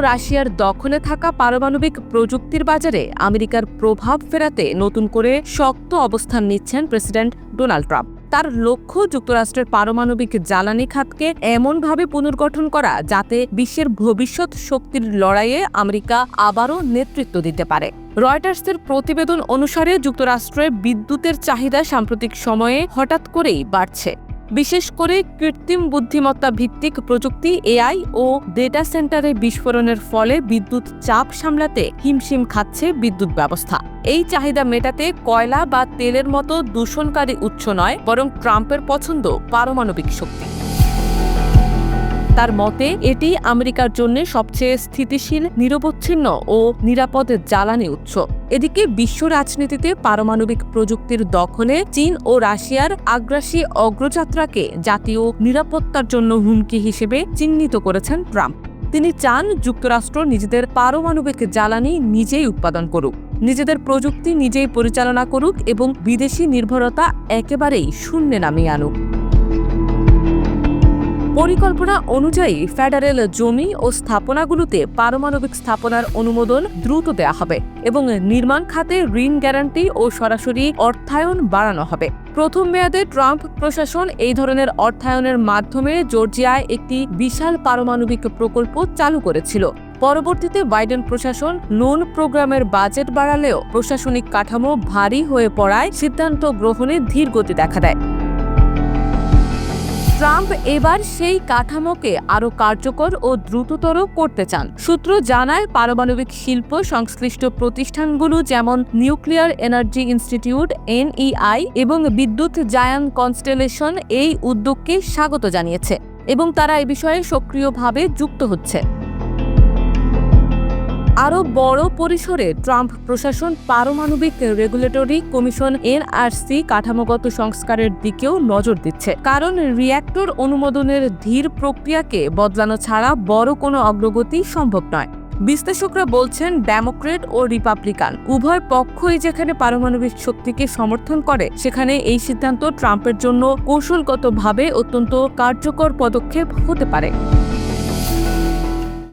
রাশিয়ার দখলে থাকা পারমাণবিক প্রযুক্তির বাজারে আমেরিকার প্রভাব ফেরাতে নতুন করে শক্ত অবস্থান নিচ্ছেন প্রেসিডেন্ট ডোনাল্ড ট্রাম্প। তার লক্ষ্য যুক্তরাষ্ট্রের পারমাণবিক জ্বালানি খাতকে এমনভাবে পুনর্গঠন করা যাতে বিশ্বের ভবিষ্যৎ শক্তির লড়াইয়ে আমেরিকা আবারও নেতৃত্ব দিতে পারে। রয়টার্সের প্রতিবেদন অনুসারে যুক্তরাষ্ট্রে বিদ্যুতের চাহিদা সাম্প্রতিক সময়ে হঠাৎ করেই বাড়ছে। বিশেষ করে কৃত্রিম বুদ্ধিমত্তা ভিত্তিক প্রযুক্তি, এআই ও ডেটা সেন্টারে বিস্ফোরণের ফলে বিদ্যুৎ চাপ সামলাতে হিমশিম খাচ্ছে বিদ্যুৎ ব্যবস্থা। এই চাহিদা মেটাতে কয়লা বা তেলের মতো দূষণকারী উৎস নয়, বরং ট্রাম্পের পছন্দ পারমাণবিক শক্তি। তার মতে, এটি আমেরিকার জন্য সবচেয়ে স্থিতিশীল, নিরবচ্ছিন্ন ও নিরাপদ জ্বালানি উৎস। এদিকে বিশ্ব রাজনীতিতে পারমাণবিক প্রযুক্তির দখলে চীন ও রাশিয়ার আগ্রাসী অগ্রযাত্রাকে জাতীয় নিরাপত্তার জন্য হুমকি হিসেবে চিহ্নিত করেছেন ট্রাম্প। তিনি চান যুক্তরাষ্ট্র নিজেদের পারমাণবিক জ্বালানি নিজেই উৎপাদন করুক, নিজেদের প্রযুক্তি নিজেই পরিচালনা করুক এবং বিদেশি নির্ভরতা একেবারেই শূন্যে নামিয়ে আনুক। পরিকল্পনা অনুযায়ী ফেডারেল জমি ও স্থাপনাগুলোতে পারমাণবিক স্থাপনার অনুমোদন দ্রুত দেওয়া হবে এবং নির্মাণ খাতে ঋণ গ্যারান্টি ও সরাসরি অর্থায়ন বাড়ানো হবে। প্রথম মেয়াদে ট্রাম্প প্রশাসন এই ধরনের অর্থায়নের মাধ্যমে জর্জিয়ায় একটি বিশাল পারমাণবিক প্রকল্প চালু করেছিল। পরবর্তীতে বাইডেন প্রশাসন লোন প্রোগ্রামের বাজেট বাড়ালেও প্রশাসনিক কাঠামো ভারী হয়ে পড়ায় সিদ্ধান্ত গ্রহণে ধীর গতি দেখা দেয়। ট্রাম্প এবার সেই কাঠামোকে আরও কার্যকর ও দ্রুততর করতে চান। সূত্র জানায়, পারমাণবিক শিল্প সংশ্লিষ্ট প্রতিষ্ঠানগুলো যেমন নিউক্লিয়ার এনার্জি ইনস্টিটিউট, এনইআই এবং বিদ্যুৎ জায়ান কনস্টেলেশন এই উদ্যোগকে স্বাগত জানিয়েছে এবং তারা এ বিষয়ে সক্রিয়ভাবে যুক্ত হচ্ছে। আরও বড় পরিসরে ট্রাম্প প্রশাসন পারমাণবিক রেগুলেটরি কমিশন এনআরসি কাঠামোগত সংস্কারের দিকেও নজর দিচ্ছে। কারণ রিয়্যাক্টর অনুমোদনের ধীর প্রক্রিয়াকে বদলানো ছাড়া বড় কোনো অগ্রগতি সম্ভব নয়। বিশ্লেষকরা বলছেন, ডেমোক্রেট ও রিপাবলিকান উভয় পক্ষই যেখানে পারমাণবিক শক্তিকে সমর্থন করে, সেখানে এই সিদ্ধান্ত ট্রাম্পের জন্য কৌশলগতভাবে অত্যন্ত কার্যকর পদক্ষেপ হতে পারে।